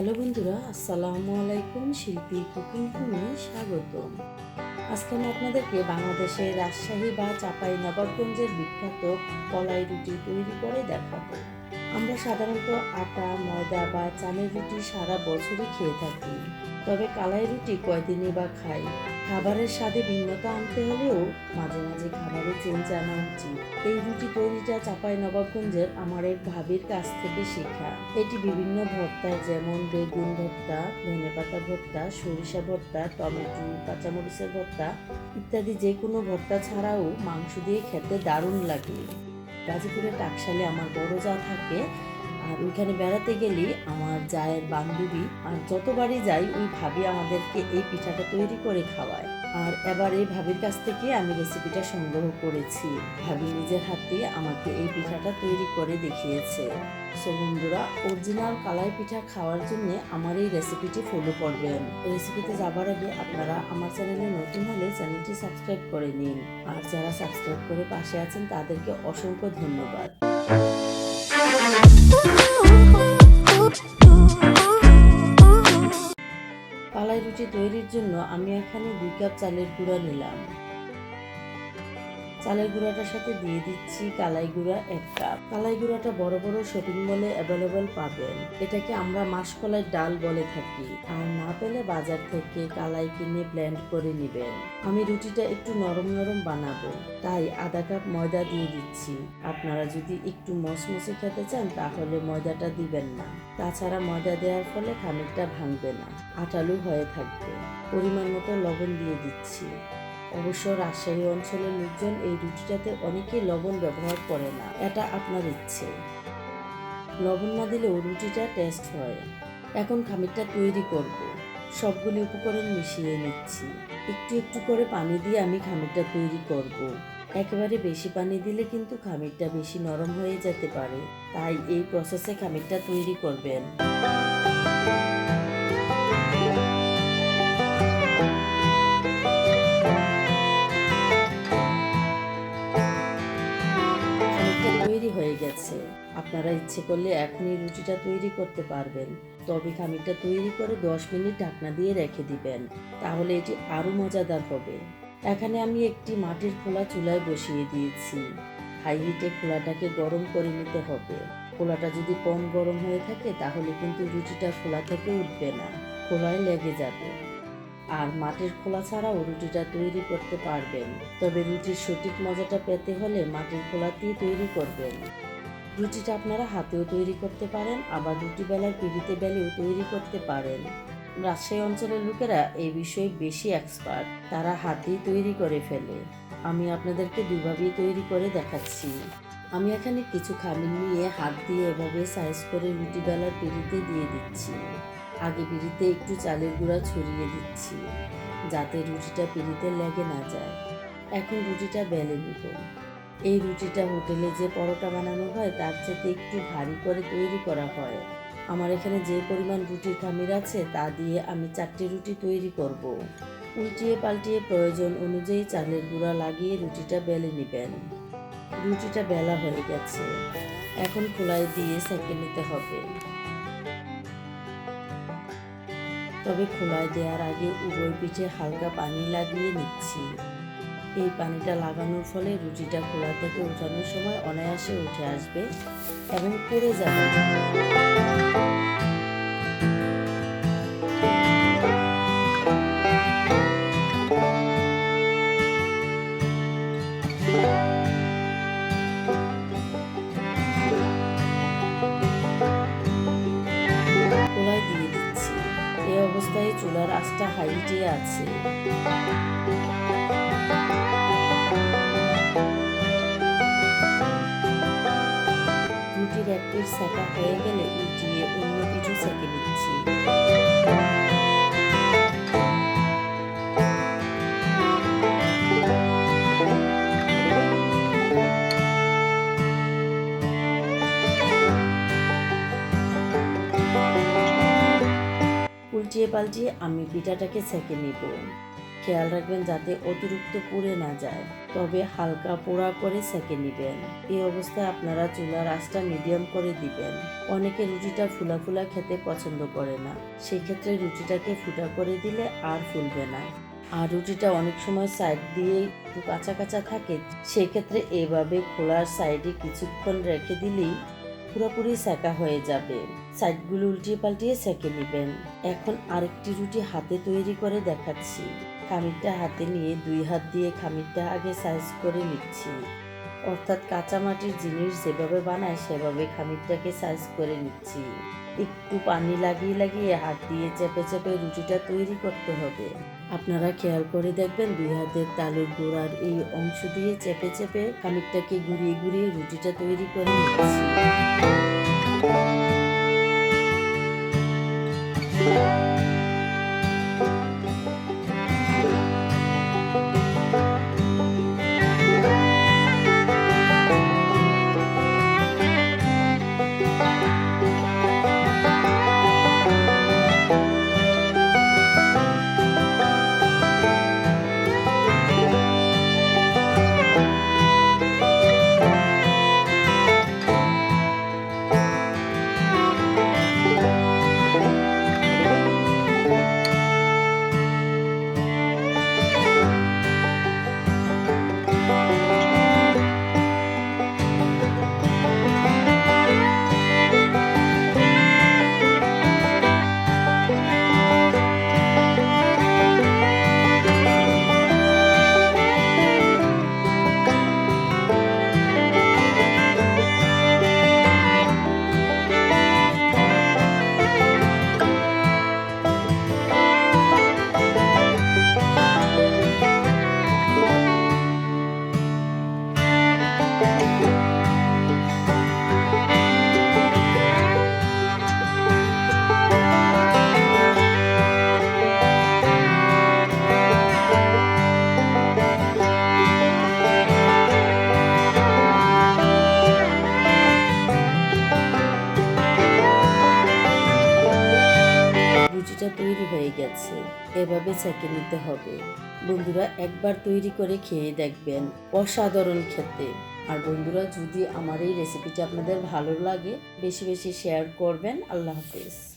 Hello বন্ধুরা, আসসালামু আলাইকুম। শিল্পী কুকিং রুমে স্বাগতম। আজকে আমি আপনাদেরকে বাংলাদেশের রাজশাহী বা চাপাই নবাবগঞ্জের বিখ্যাত কলাই রুটি তৈরি করে দেখাবো। আমরা সাধারণত আটা, ময়দা বা চালের রুটি সারা বছরই খেয়ে থাকি। তবে কালাই রুটি কয়দিনই বা খাই? খাবারের স্বাদে ভিন্নতা আনতে হলেও মাঝে মাঝে খাবারে চেঞ্জ আনা উচিত। এই রুটি তৈরিটা চাপাই নবাবগঞ্জের আমার এক ভাবির কাছ থেকে শেখা। এটি বিভিন্ন ভর্তায় যেমন বেগুন ভর্তা, ধনেপাতা ভর্তা, সরিষা ভর্তা, টমেটো, কাঁচামরিচের ভর্তা ইত্যাদি যে কোনো ভর্তা ছাড়াও মাংস দিয়ে খেতে দারুণ লাগে। গাজীপুরে টাকশালে আমার বড় যা থাকে আর ওইখানে বেড়াতে গেলে আমার জায়ের বান্ধবী আর যতবারই যাই, ওই ভাবি আমাদেরকে এই পিঠাটা তৈরি করে খাওয়ায়। আর এবার এই ভাবির কাছ থেকে আমি রেসিপিটা সংগ্রহ করেছি। ভাবি নিজের হাতে আমাকে এই পিঠাটা তৈরি করে দেখিয়েছে। সো বন্ধুরা অরিজিনাল কালাই পিঠা খাওয়ার জন্য আমার এই রেসিপিটি ফলো করবেন। রেসিপিতে যাবার আগে আপনারা আমার চ্যানেলে নতুন হলে চ্যানেলটি সাবস্ক্রাইব করে নিন। আর যারা সাবস্ক্রাইব করে পাশে আছেন, তাদেরকে অসংখ্য ধন্যবাদ। কালাই রুটি তৈরির জন্য আমি এখানে দুই কাপ চালের গুঁড়া নিলাম। চালের গুঁড়াটার সাথে দিয়ে দিচ্ছি কালাই গুঁড়া এক কাপ। কালাই গুঁড়াটা বড় বড় শপিং মলে অ্যাভেলেবল পাবেন। এটাকে আমরা মাসকলাই ডাল বলে থাকি। আর না পেলে বাজার থেকে কালাই কিনে ব্লেন্ড করে নেবেন। আমি রুটিটা একটু নরম নরম বানাবো। তাই আধা কাপ ময়দা দিয়ে দিচ্ছি। আপনারা যদি একটু মসমসে খেতে চান, তাহলে ময়দাটা দিবেন না। তাছাড়া ময়দা দেওয়ার ফলে খানিকটা ভাঙবে না। আটালু হয়ে থাকবে। পরিমাণ মতো লবণ দিয়ে দিচ্ছি। অবশ্য রাজশাহী অঞ্চলের লোকজন এই রুটিটাতে অনেকেই লবণ ব্যবহার করে না। এটা আপনার ইচ্ছে। লবণ না দিলেও রুটিটা টেস্ট হয়। এখন খামিরটা তৈরি করব। সবগুলি উপকরণ মিশিয়ে নিচ্ছি। একটু একটু করে পানি দিয়ে আমি খামিরটা তৈরি করব। একেবারে বেশি পানি দিলে কিন্তু খামিরটা বেশি নরম হয়ে যেতে পারে। তাই এই প্রসেসে খামিরটা তৈরি করবেন। আপনারা ইচ্ছে করলে এখনই রুটিটা তৈরি করতে পারবেন। তবে খামিরটা তৈরি করে দশ মিনিট ঢাকনা দিয়ে রেখে দিবেন। তাহলে এটি আরও মজাদার হবে। এখানে আমি একটি মাটির খোলা চুলায় বসিয়ে দিয়েছি। হাই হিটে খোলাটাকে গরম করে নিতে হবে। খোলাটা যদি কম গরম হয়ে থাকে, তাহলে কিন্তু রুটিটা খোলা থেকে উঠবে না। খোলায় লেগে যাবে। আর মাটির খোলা ছাড়াও রুটিটা তৈরি করতে পারবেন। তবে রুটির সঠিক মজাটা পেতে হলে মাটির খোলাতেই তৈরি করবেন। রুটিটা আপনারা হাতেও তৈরি করতে পারেন, আবার রুটি বেলার পিড়িতে বেলেও তৈরি করতে পারেন। রাজশাহী অঞ্চলের লোকেরা এই বিষয়ে বেশি এক্সপার্ট তারা হাতেই তৈরি করে ফেলে। আমি আপনাদেরকে দুভাবেই তৈরি করে দেখাচ্ছি। আমি এখানে কিছু খামির নিয়ে হাত দিয়ে এভাবে সাইজ করে রুটি বেলার পিড়িতে দিয়ে দিচ্ছি। আগে পিড়িতে একটু চালের গুঁড়া ছড়িয়ে দিচ্ছি, যাতে রুটিটা পিড়িতে লেগে না যায়। এখন রুটিটা বেলে নিব। এই রুটিটা হোটেলে যে পরোটা বানানো হয়, তার চেয়ে একটু ভারী করে তৈরি করা হয়। আমার এখানে যে পরিমাণ রুটির খামির আছে, তা দিয়ে আমি চারটি রুটি তৈরি করব। উল্টিয়ে পাল্টিয়ে প্রয়োজন অনুযায়ী চালের গুঁড়া লাগিয়ে রুটিটা বেলে নেবেন। রুটিটা বেলা হয়ে গেছে। এখন খোলায় দিয়ে সেঁকে নিতে হবে। তবে খোলায় দেওয়ার আগে উভয় পিঠে হালকা পানি লাগিয়ে নিচ্ছি। এই পানিটা লাগানোর ফলে রুটিটা খোলা থেকে উঠানোর সময় অনায়াসে উঠে আসবে এবং পড়ে যাবে না। দিয়ে দিচ্ছি এই অবস্থায় চুলার আঁচটা হাইটে আছে রুটির এক পিঠ সেকা হয়ে গেলে উল্টিয়ে অন্য পিঠও সেকে নিচ্ছি। উল্টিয়ে পাল্টিয়ে আমি পিঠাটাকে সেকে নিব। খেয়াল রাখবেন যাতে অতিরিক্ত পুড়ে না যায়। তবে হালকা পোড়া করে সেকে নেবেন। এই অবস্থায় আপনারা চুলার আঁচটা মিডিয়াম করে দিবেন। অনেকে রুটিটা ফুলা ফুলা খেতে পছন্দ করে না। সেই ক্ষেত্রে রুটিটাকে ফুটা করে দিলে আর ফুলবে না। আর রুটিটা অনেক সময় সাইড দিয়ে একটু কাঁচা কাঁচা থাকে, সেক্ষেত্রে এভাবে খোলার সাইডে কিছুক্ষণ রেখে দিলেই পুরোপুরি সেকা হয়ে যাবে। সাইডগুলো উল্টিয়ে পাল্টিয়ে সেকে নেবেন। এখন আরেকটি রুটি হাতে তৈরি করে দেখাচ্ছি। খামিরটা হাতে নিয়ে দুই হাত দিয়ে খামিরটা আগে সাইজ করে নিচ্ছি। অর্থাৎ কাঁচা মাটির জিনিস যেভাবে বানায়, সেভাবে খামিরটাকে সাইজ করে নিচ্ছি। একটু পানি লাগিয়ে লাগিয়ে হাত দিয়ে চেপে চেপে রুটিটা তৈরি করতে হবে। আপনারা খেয়াল করে দেখবেন দুই হাতের তালুর গোড়ার এই অংশ দিয়ে চেপে চেপে খানিকটাকে ঘুরিয়ে ঘুরিয়ে রুটিটা তৈরি করে নিচ্ছি। রুটিটা তৈরি হয়ে গেছে। এভাবে ছেঁকে নিতে হবে। বন্ধুরা, একবার তৈরি করে খেয়ে দেখবেন অসাধারণ খেতে। আর বন্ধুরা, যদি আমার এই রেসিপিটা আপনাদের ভালো লাগে, বেশি বেশি শেয়ার করবেন। আল্লাহ হাফিজ।